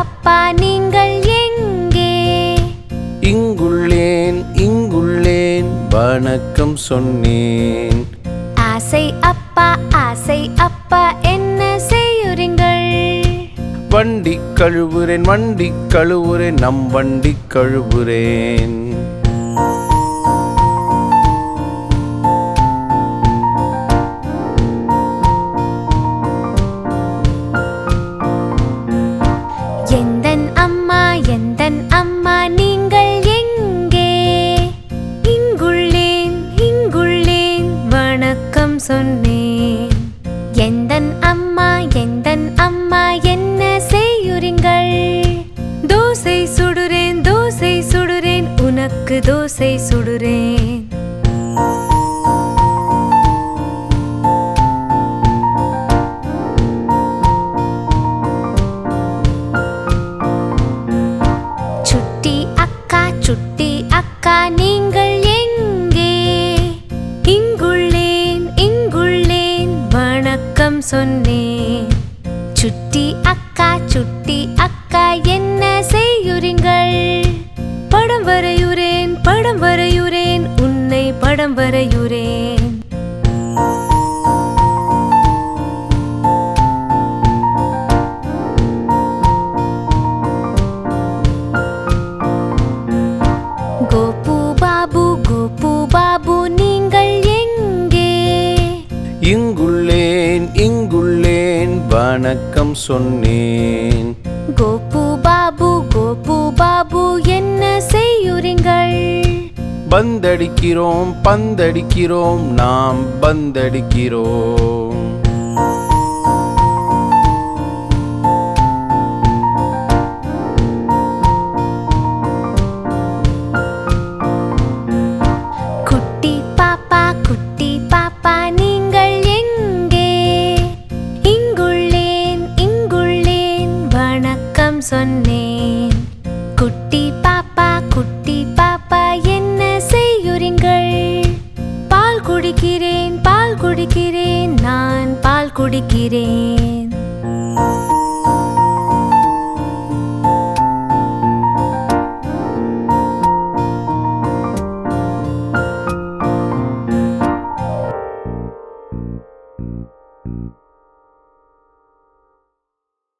அப்பா நீங்கள் எங்கே? இங்குள்ளேன் இங்குள்ளேன் வணக்கம் சொன்னேன். ஆசை அப்பா ஆசை அப்பா என்ன செய்யுறீங்கள் வண்டி கழுவுறேன் வண்டி கழுவுறேன் நம் வண்டி கழுவுறேன். எந்தன் அம்மா எந்தன் அம்மா என்ன செய்யுறீங்கள்? தோசை சுடுறேன் தோசை சுடுறேன் உனக்கு தோசை சுடுறேன் வணக்கம் சொன்னேன் சுட்டி அக்கா சுட்டி அக்கா என்ன செய்யுறீங்கள் படம் வரையுறேன் படம் வரையுறேன் உன்னை படம் வரையுறேன். இங்குள்ள வணக்கம் சொன்னேன். கோபு பாபு கோபு பாபு என்ன செய்யுறீங்கள்? பந்தடிக்கிறோம் பந்தடிக்கிறோம் நாம் பந்தடிக்கிறோம் சொன்னேன். குட்டி பாப்பா குட்டி பாப்பா என்ன செய்யுறீங்கள் பால் குடிக்கிறேன் பால் குடிக்கிறேன் நான் பால் குடிக்கிறேன்.